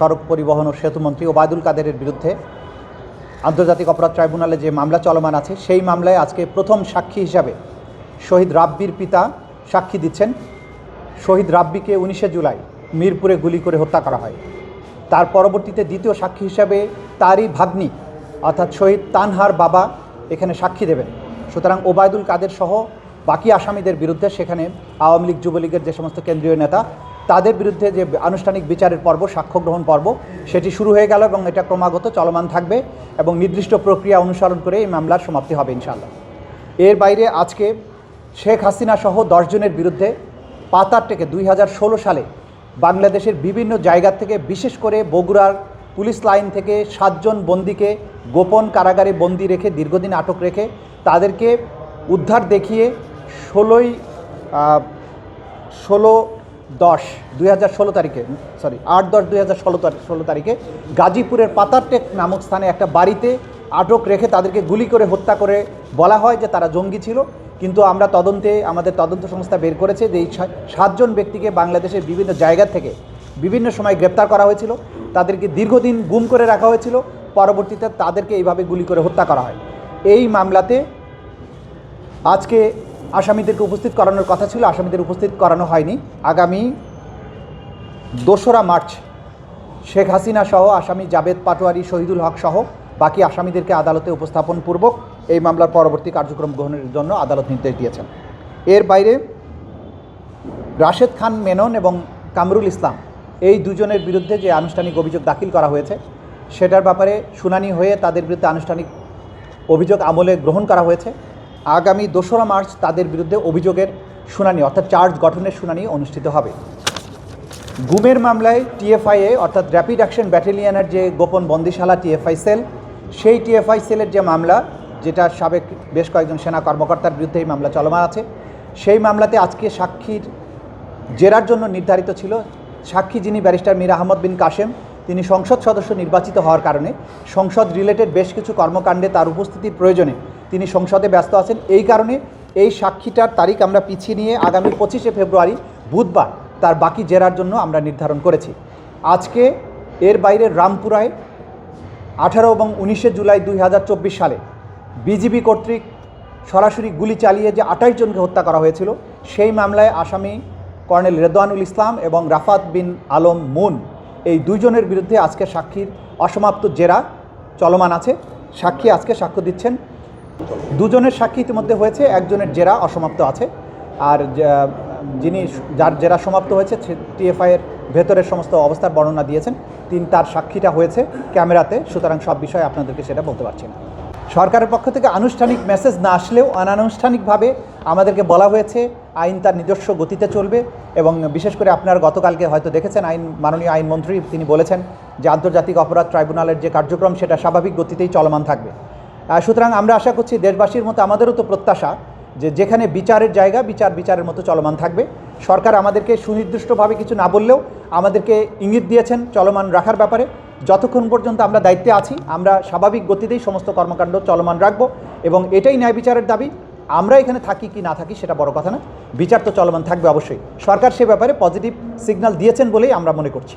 সড়ক পরিবহন ও সেতুমন্ত্রী ওবায়দুল কাদেরের বিরুদ্ধে আন্তর্জাতিক অপরাধ ট্রাইব্যুনালে যে মামলা চলমান আছে, সেই মামলায় আজকে প্রথম সাক্ষী হিসাবে শহীদ রাব্বির পিতা সাক্ষী দিচ্ছেন। শহীদ রাব্বিকে উনিশে জুলাই মিরপুরে গুলি করে হত্যা করা হয়। তার পরবর্তীতে দ্বিতীয় সাক্ষী হিসাবে তারই ভাগ্নি, অর্থাৎ শহীদ তানহার বাবা, এখানে সাক্ষী দেবেন। সুতরাং ওবায়দুল কাদের সহ বাকি আসামিদের বিরুদ্ধে সেখানে আওয়ামী লীগ, যুবলীগের যে সমস্ত কেন্দ্রীয় নেতা তাদের বিরুদ্ধে যে আনুষ্ঠানিক বিচারের পর্ব, সাক্ষ্য গ্রহণ পর্ব, সেটি শুরু হয়ে গেল এবং এটা ক্রমাগত চলমান থাকবে এবং নির্দিষ্ট প্রক্রিয়া অনুসরণ করে এই মামলার সমাপ্তি হবে ইনশাল্লাহ এর বাইরে আজকে শেখ হাসিনা সহ দশজনের বিরুদ্ধে পাতার থেকে দুই হাজার ষোলো সালে বাংলাদেশের বিভিন্ন জায়গা থেকে, বিশেষ করে বগুড়ার পুলিশ লাইন থেকে সাতজন বন্দিকে গোপন কারাগারে বন্দি রেখে, দীর্ঘদিন আটক রেখে তাদেরকে উদ্ধার দেখিয়ে ষোলোই ষোলো দশ, দুই হাজার ষোলো তারিখে সরি আট দশ, দুই হাজার ষোলো ষোলো তারিখে গাজীপুরের পাতারটেক নামক স্থানে একটা বাড়িতে আটক রেখে তাদেরকে গুলি করে হত্যা করে বলা হয় যে তারা জঙ্গি ছিল। কিন্তু আমরা তদন্তে, আমাদের তদন্ত সংস্থা বের করেছে যে এই সাতজন ব্যক্তিকে বাংলাদেশের বিভিন্ন জায়গা থেকে বিভিন্ন সময় গ্রেপ্তার করা হয়েছিল। তাদেরকে দীর্ঘদিন গুম করে রাখা হয়েছিল। পরবর্তীতে তাদেরকে এইভাবে গুলি করে হত্যা করা হয়। এই মামলাতে আজকে আসামিদেরকে উপস্থিত করানোর কথা ছিল, আসামিদের উপস্থিত করানো হয়নি। আগামী দোসরা মার্চ শেখ হাসিনা সহ আসামি জাবেদ পাটোয়ারি, শহীদুল হক সহ বাকি আসামিদেরকে আদালতে উপস্থাপন পূর্বক এই মামলার পরবর্তী কার্যক্রম গ্রহণের জন্য আদালত নির্দেশ দিয়েছেন। এর বাইরে রাশেদ খান মেনন এবং কামরুল ইসলাম এই দুজনের বিরুদ্ধে যে আনুষ্ঠানিক অভিযোগ দাখিল করা হয়েছে, সেটার ব্যাপারে শুনানি হয়ে তাদের বিরুদ্ধে আনুষ্ঠানিক অভিযোগ আমলে গ্রহণ করা হয়েছে। আগামী দোসরা মার্চ তাদের বিরুদ্ধে অভিযোগের শুনানি, অর্থাৎ চার্জ গঠনের শুনানি অনুষ্ঠিত হবে। গুমের মামলায় টিএফআইএ অর্থাৎ র্যাপিড অ্যাকশন ব্যাটালিয়নের যে গোপন বন্দিশালা টিএফআই সেল, সেই টিএফআই সেলের যে মামলা, যেটা সাবেক বেশ কয়েকজন সেনা কর্মকর্তার বিরুদ্ধে এই মামলা চলমান আছে, সেই মামলাতে আজকে সাক্ষীর জেরার জন্য নির্ধারিত ছিল সাক্ষী যিনি ব্যারিস্টার মীর আহমদ বিন কাশেম, তিনি সংসদ সদস্য নির্বাচিত হওয়ার কারণে। সংসদ রিলেটেড বেশ কিছু কর্মকাণ্ডে তার উপস্থিতির প্রয়োজনে তিনি সংসদে ব্যস্ত আছেন। এই কারণে এই সাক্ষীটার তারিখ আমরা পিছিয়ে নিয়ে আগামী পঁচিশে ফেব্রুয়ারি বুধবার তার বাকি জেরার জন্য আমরা নির্ধারণ করেছি। আজকে এর বাইরে রামপুরায় আঠারো এবং উনিশে জুলাই দুই হাজার চব্বিশ সালে বিজিবি কর্তৃক সরাসরি গুলি চালিয়ে যে আঠাশ জনকে হত্যা করা হয়েছিল, সেই মামলায় আসামি কর্নেল রেদওয়ানুল ইসলাম এবং রাফাত বিন আলম মুন, এই দুইজনের বিরুদ্ধে আজকে সাক্ষীর অসমাপ্ত জেরা চলমান আছে। সাক্ষী আজকে সাক্ষ্য দিচ্ছেন দুজনের সাক্ষী ইতিমধ্যে হয়েছে, একজনের জেরা অসমাপ্ত আছে। আর যিনি যার জেরা সমাপ্ত হয়েছে টিএফআইয়ের ভেতরের সমস্ত অবস্থার বর্ণনা দিয়েছেন। তিনি তার সাক্ষীটা হয়েছে ক্যামেরাতে, সুতরাং সব বিষয়ে আপনাদেরকে সেটা বলতে পারছি না। সরকারের পক্ষ থেকে আনুষ্ঠানিক মেসেজ না আসলেও অনানুষ্ঠানিকভাবে আমাদেরকে বলা হয়েছে, আইন তার নিজস্ব গতিতে চলবে এবং বিশেষ করে আপনারা গতকালকে হয়তো দেখেছেন আইন, মাননীয় আইনমন্ত্রী তিনি বলেছেন যে আন্তর্জাতিক অপরাধ ট্রাইব্যুনালের যে কার্যক্রম, সেটা স্বাভাবিক গতিতেই চলমান থাকবে। সুতরাং আমরা আশা করছি দেশবাসীর মতো আমাদেরও তো প্রত্যাশা যে যেখানে বিচারের জায়গা, বিচার বিচারের মতো চলমান থাকবে। সরকার আমাদেরকে সুনির্দিষ্টভাবে কিছু না বললেও আমাদেরকে ইঙ্গিত দিয়েছেন চলমান রাখার ব্যাপারে। যতক্ষণ পর্যন্ত আমরা দায়িত্বে আছি, আমরা স্বাভাবিক গতিতেই সমস্ত কর্মকাণ্ড চলমান রাখব এবং এটাই ন্যায় বিচারের দাবি। আমরা এখানে থাকি কি না থাকি সেটা বড় কথা না। বিচার তো চলমান থাকবে অবশ্যই। সরকার সে ব্যাপারে পজিটিভ সিগন্যাল দিয়েছেন বলেই আমরা মনে করছি।